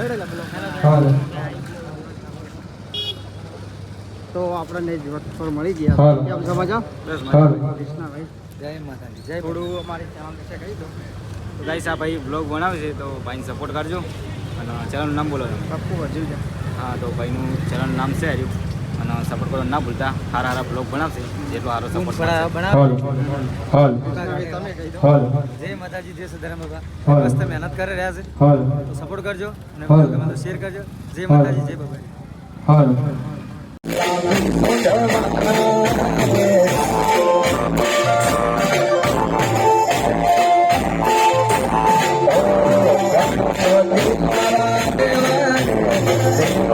હાલો. તો આપણને જ પર મળી ગયા. કેમ સમજો બસ કૃષ્ણભાઈ. જય માતાજી. જય થોડું અમારી ચેનલ વિશે કહી દો તો ગાઈસ આ ભાઈ બ્લોગ બનાવે છે તો ભાઈને સપોર્ટ કરજો. અને ચેનલનું નામ બોલો તમે. પપ્પુ હજુ છે હા તો ભાઈનું ચેનલનું નામ છે હર્યું અને સપોર્ટ કરવાનું ના ભૂલતા સારા સારા બ્લોગ બનાવશે જેટલો સારો સપોર્ટ હાલો જય માતાજી જય સદારામ બાબા. મસ્ત મહેનત કરી રહ્યા છે. તો સપોર્ટ કરજો અને ગમે તો શેર કરજો. જય. માતાજી જય બાબા હાલો.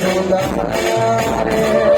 શિવ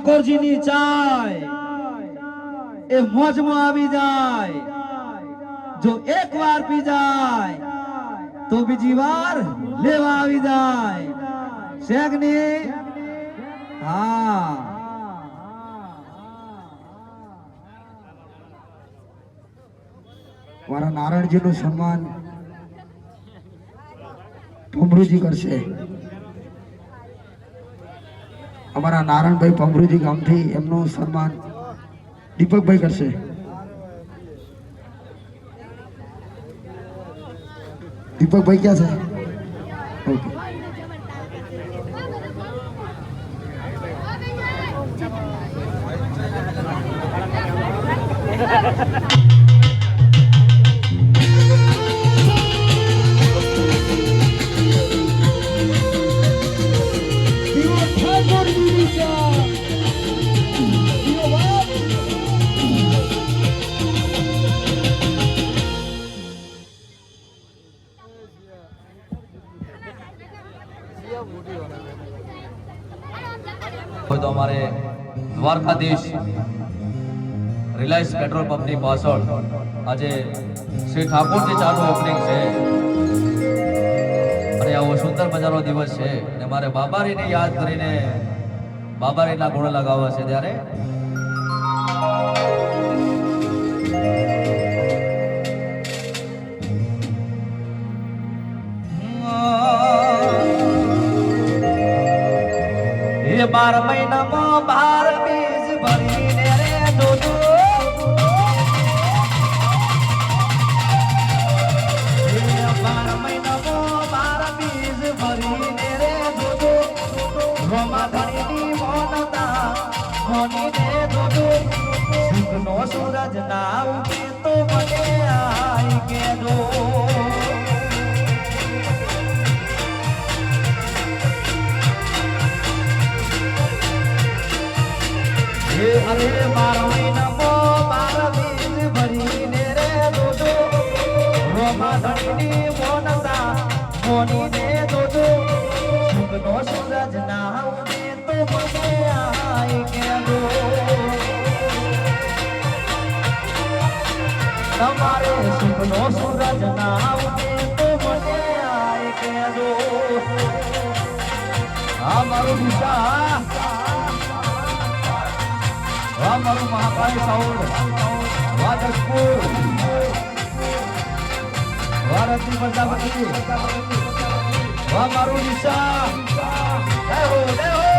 ઠાકોરજીની ચાય. એ મોજમાં આવી જાય. જો એક વાર પી જાય, તો બીજી વાર લેવા આવી જાય. શેખની હા. મારા નારાયણજી નું સન્માન ભમરૂજી કરશે. અમારા નારાયણભાઈ પમરુજી ગામથી એમનું સન્માન દીપકભાઈ કરશે. દીપકભાઈ ક્યાં છે? ઓકે. દ્વારકાધીશ રિલાયન્સ પેટ્રોલ પંપની પાછળ આજે શ્રી ઠાકોરજી ચાનું ઓપનિંગ છે. અને આવો સુંદર મજાનો દિવસ છે. અને મારે બાબારીને યાદ કરીને બાબારીના ગુણ લગાવવા છે ત્યારે. બાર મહિનામાં સુખનો સૂરજ ના ઉગે તો મને આય કે દો આ મારું દિશા. વાહ મારું મહાકાળી સાઉન્ડ હો હો.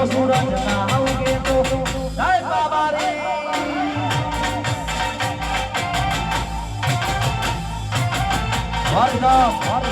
ના ઉગે તો. જય બાબા રે. વરદમ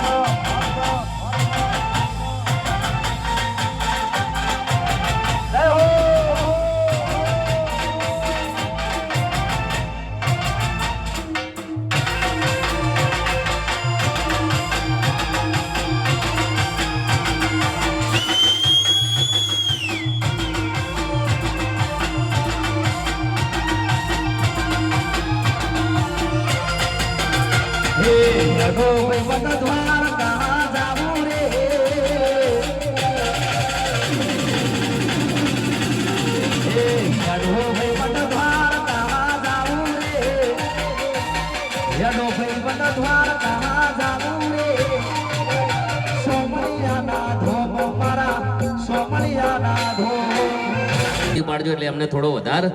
પાડજો એટલે અમને થોડો વધારે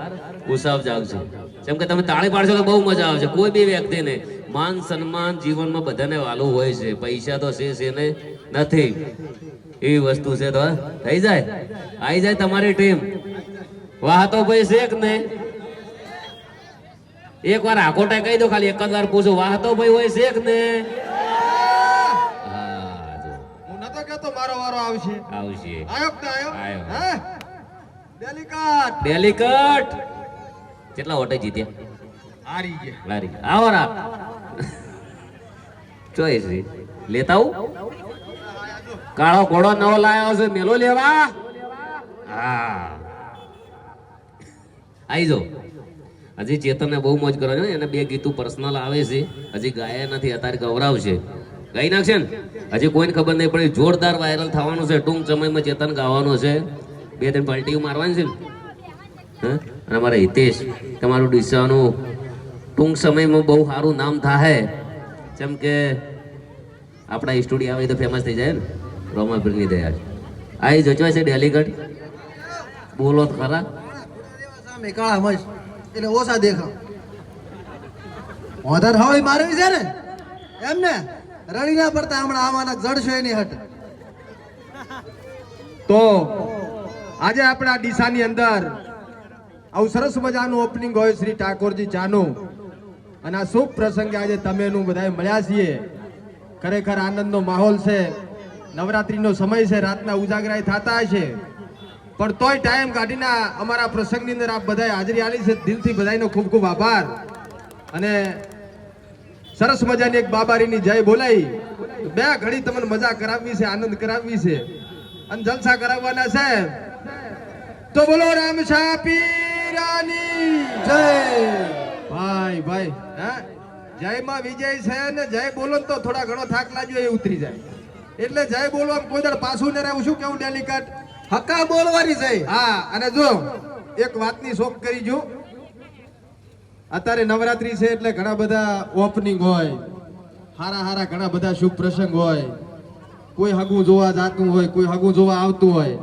ઉત્સાહ જાગશે. જેમ કે તમે તાળી પાડશો તો બહુ મજા આવશે. કોઈ બી વ્યક્તિને માન સન્માન જીવનમાં બધાને વાલું હોય છે. પૈસા તો છે છે ને નથી. એવી વસ્તુ છે તો થઈ જાય. આવી જાય તમારી ટીમ. વાહ તો ભાઈ છે કે નહીં એક વાર આકોટા કહી દો ખાલી એક જ વાર પૂછો વાહ તો ભાઈ હોય છે કે ને? હું નતો કેતો મારો વારો આવશે. આવશે. આયો કે આયો. હે? ડેલિકાટ. ડેલિકટ. કેટલા વોટે જીત્યા? હારી ગયા. લારી આવો ના ચોઈસ લેતા આવું. કાળો ઘોડો નવો લાયો છે. મેલો લેવા. હા. આવી જો. હજી ચેતનને બહુ મોજ કરો છો એને બે ગીતું પર્સનલ આવે છે. હજી ગાયા નથી અત્યારે ગવરાવશે ગાઈ નાખશે ને? હજી કોઈને ખબર નહીં પણ જોરદાર વાયરલ થવાનું છે. ટૂંક સમયમાં ચેતન ગાવાનું છે. બે ત્રણ પલટીઓ મારવાની છે. ને? અને અમારા હિતેશ, તમારું ડીસાનું ટૂંક સમયમાં બહુ સારું નામ થાય જેમ કે આપણા સ્ટુડિયો આવે તો ફેમસ થઈ જાય ને. રોમાપીરની દયા આવી જચવાય છે ડેલીગઢ? બોલો ખરા. એટલે ઓછા દેખાવ વધારે હવે મારવી છે ને? એમ ને? રડી ના પડતા હમણાં આવવાના જડશો એની હટ. તો આજે આપણા ડીસાની અંદર આવું સરસ મજાનું ઓપનિંગ હોય શ્રી ઠાકોરજી ચાનું. અને આ શુભ પ્રસંગે આજે તમે એનું બધા મળ્યા છીએ. ખરેખર આનંદનો માહોલ છે. નવરાત્રિનો સમય છે, રાતના ઉજાગરાય થતા હશે. પણ તોય ટાઈમ કાઢીને અમારા પ્રસંગની અંદર આપ બધાએ હાજરી આલી છે. દિલથી બધાનો ખૂબ ખૂબ આભાર. અને સરસ મજાની એક બાબારીની જય બોલાઈ. બે ઘડી તમને મજા કરાવવી છે, આનંદ કરાવવી છે. અને જલસા કરાવવાના છે. તો બોલો રામ પીરાની જય. ભાઈ ભાઈ. હા? જય માં વિજય છે ને જય બોલો તો થોડા ઘણો થાક લાગ્યો એ ઉતરી જાય. એટલે જય બોલવા કોઈ દળ પાછું ને રહેવું શું કેવું ડેલિકટ? હક્કા બોલવાની છે. હા અને જો એક વાતની શોખ કરી જો. અત્યારે નવરાત્રી છે એટલે ઘણા બધા ઓપનિંગ હોય. હારા હારા ઘણા બધા શુભ પ્રસંગ હોય. કોઈ હગું જોવા જાતું હોય કોઈ હગું જોવા આવતું હોય.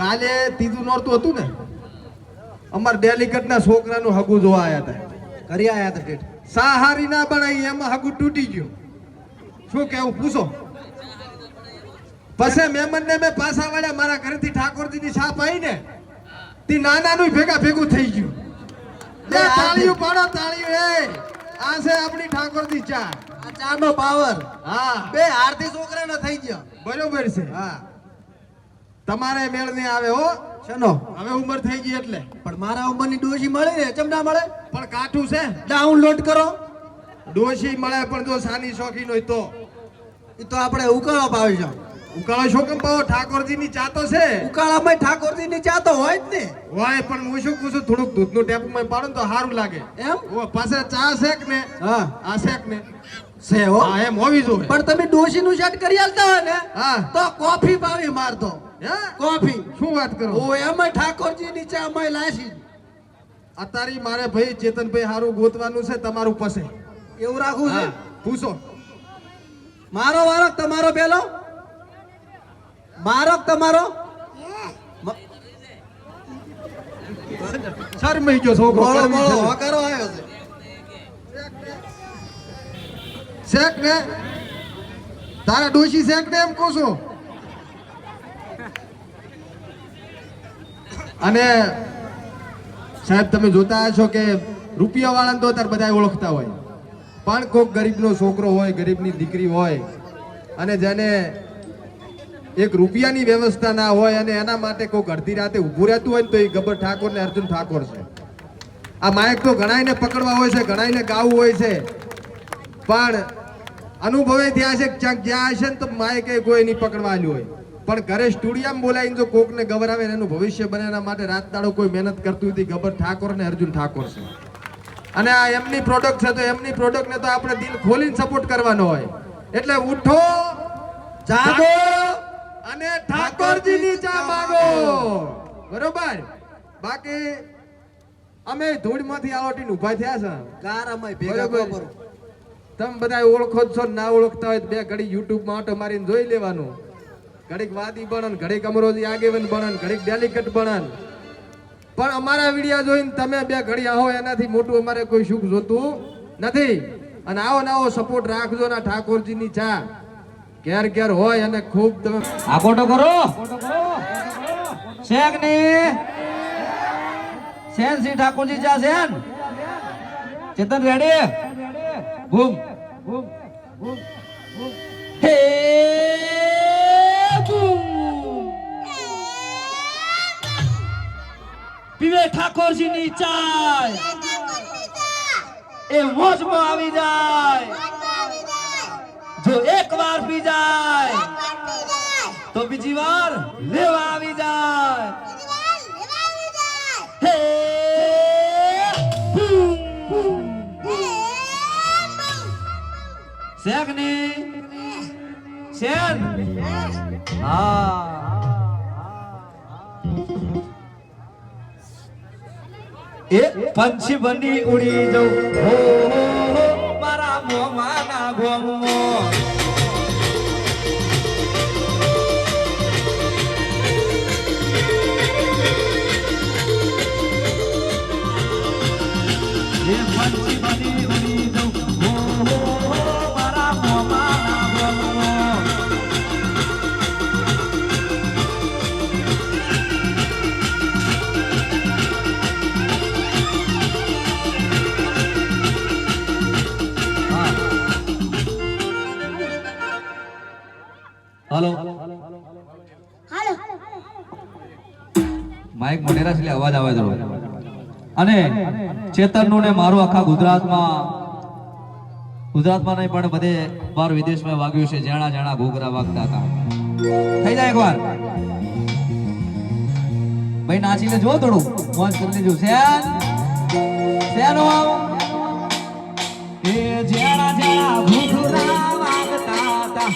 કાલે ત્રીજું નોરતું હતું ને? અમાર ડેલિકેટ ના છોકરાનું હગું જોવા આવ્યા હતા કરી આવ્યા હતા ડેટ સાહારી ના બનાવી એમાં હગું તૂટી ગયું. શું કેવું પૂછો. પછી મહેમાન ને મેં પાછા વાળ્યા મારા ઘરેથી ઠાકોરજી ની છાપ આવી ને તે નાનાનું ભેગા ભેગું થઈ ગયું. બે તાળીઓ પાડો તાળીઓ એ. આ છે આપણી ઠાકોરજી ચા. આ ચારનો પાવર. હા. બે આરતી છોકરાના થઈ ગયા. બરોબર છે. હા. તમારે મેળ નહીં આવે હો. શેનો? હવે ઉંમર થઈ ગઈ એટલે. પણ મારા ઉંમરની ડોશી મળે ને ચમ ના મળે? પણ કાઠું છે. ડાઉનલોડ કરો. ડોશી મળે પણ જો સાની શોખીન હોય તો. એ તો આપણે ઉકાળો પાવી છે ઉકાળો શું કેમ પાવો? ઠાકોરજી ની ચા છે. ઉકાળામાં ઠાકોરજી ની ચા તો હોય જ ને. હોય પણ હું શું છું થોડુંક દૂધનું ટેપમાં પાડો ને તો સારું લાગે. એમ? ઓ પાસે ચા શેક ને. હા. આ શેક ને. છે હો. હા એમ હોવી જોઈએ. પણ તમે ડોશી નું સેટ કરી આલતા હોય ને હા. તો કોફી પાવી મારતો? કોફી શું વાત કરો? ઓ એમાં ઠાકોરજી નીચે અમાય લાશી. અત્યારે મારે ભાઈ ચેતનભાઈ હારું ગોતવાનું છે તમારું પાસે. એવું રાખવું છે? પૂછો. મારો વારો તમારો પેલો? મારો તમારો? શરમાઈ ગયો છોકરો બોલો કરવી બોલો વકારો હકારો આવ્યો છે. શેક ને તારા ડોશી શેક ને એમ કહું છું? અને સાહેબ, તમે જોતા હશો કે રૂપિયા વાળાને તો અત્યારે બધા ઓળખતા હોય. પણ કોઈક ગરીબનો છોકરો હોય, ગરીબની દીકરી હોય, અને જેને એક રૂપિયાની વ્યવસ્થા ના હોય અને એના માટે કોઈક અડધી રાતે ઊભું રહેતું હોય ને તો એ ગબ્બર ઠાકોર ને અર્જુન ઠાકોર છે. આ માયક તો ઘણાઈને પકડવા હોય છે, ગણાયને ગાવું હોય છે. પણ અનુભવે થયા છે ક્યાંક જ્યાં હશે ને તો માયકે કોઈ નહીં પકડવા આલ્યું હોય. પણ ઘરે સ્ટુડિયમ બોલાવીને જો કોકને ગભરાવે એનું ભવિષ્ય બને એના માટે રાત દાડો કોઈ મહેનત કરતું હતી ગબર ઠાકોર ને અર્જુન ઠાકોર છે. અને આ એમની પ્રોડક્ટ છે તો એમની પ્રોડક્ટને તો આપણે દિલ ખોલીને સપોર્ટ કરવાનો હોય. એટલે ઉઠો જાગો અને ઠાકોરજીની ચા માંગો. બરોબર? બાકી અમે ધૂળમાંથી આવટીને ઊભા થયા છે. અમે ભેગા બરોબર. તમે બધા ઓળખો છો ના ઓળખતા હોય બે ઘડી યુટ્યુબમાં આટો મારીને જોઈ લેવાનું. ઘડીક વાદી બનન, ઘડીક અમરોજી આગેવન બનન, ઘડીક ડેલિકેટ બનન. પણ અમારા વિડિયા જોઈને તમે બે ઘડી આવો એનાથી મોટું અમારે કોઈ સુખ જોતું નથી. અને આવો ને આવો સપોર્ટ રાખજો ના ઠાકોરજીની ચા. ઘેર ઘેર હોય અને ખૂબ તમે આ ફોટો કરો. શેખની શેન સી ઠાકોરજી જા શેન ચેતન રેડી? બૂમ. બૂમ બૂમ પીવે ઠાકોરજીની ચાય એ મોજમાં આવી જાય. જો એક વાર પી જાય, તો બીજી વાર લેવા આવી જાય. હે શેખની શેર હા. એ પંછી બની ઉડી જવું હો મારા મોમાના ગોમો. હાલો. માઇક મોટેરા છે અવાજ આવે જરો અને ચેતનનું ને મારું આખા ગુજરાતમાં ગુજરાતમાં નહીં પણ બધે બાર વિદેશમાં વાગ્યું છે. જાણા જાણા ઘોઘરા વાગતા હતા. થઈ જાય એકવાર. ભાઈ નાચીને જો થોડું. મોજ કરી લેજો. શેન શેનો એ જાણા જાણા ઘોઘરા વાગતા હતા.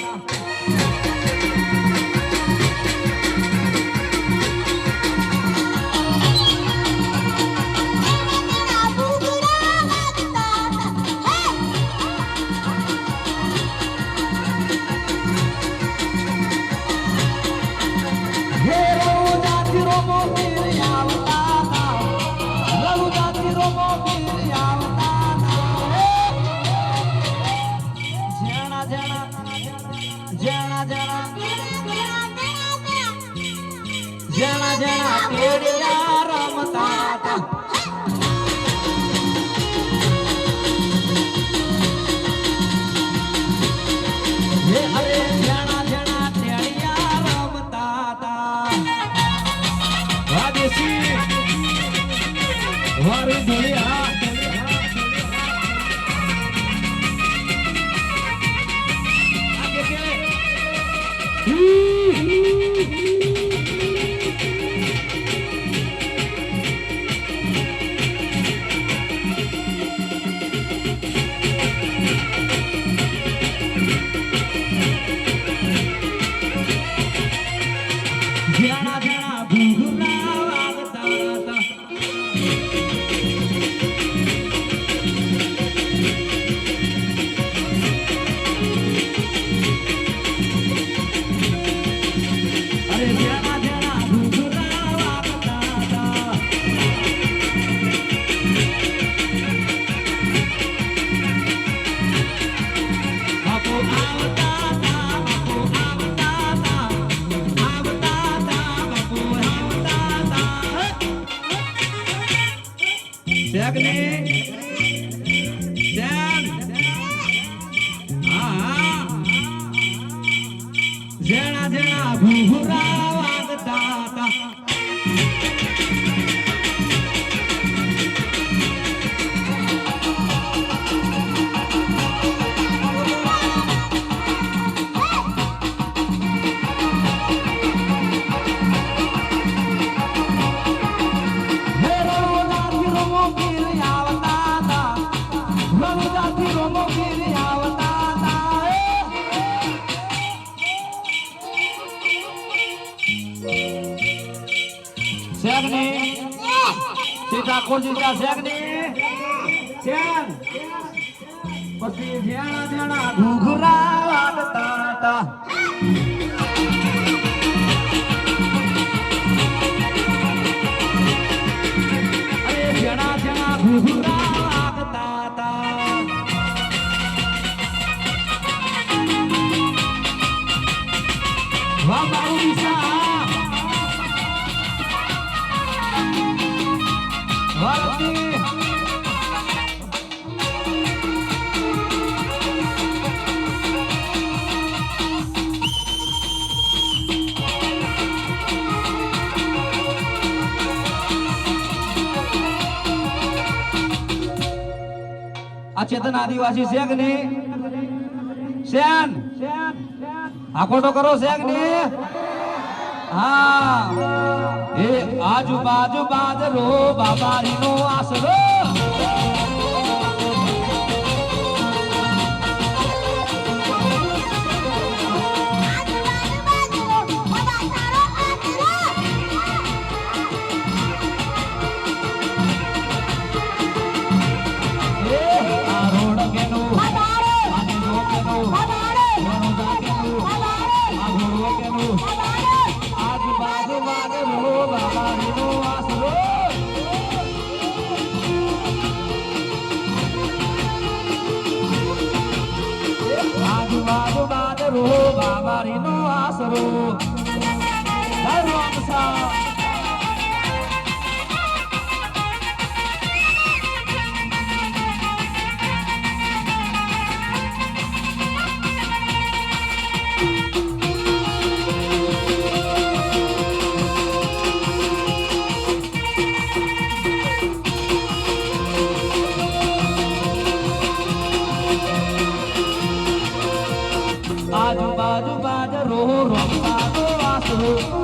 સીતા ખોજી છે શેગની શેગ પછી જેણા જેણા ઘુઘરા વાગતા આ ચેતન આદિવાસી છે કે નહીં? શેન? આખોટો કરો છે કે નહીં? હા. એ આજુબાજુ બાજરો બાબારીનો આસરો આજુબાજુ બાજરો રમતાનો આસરો એ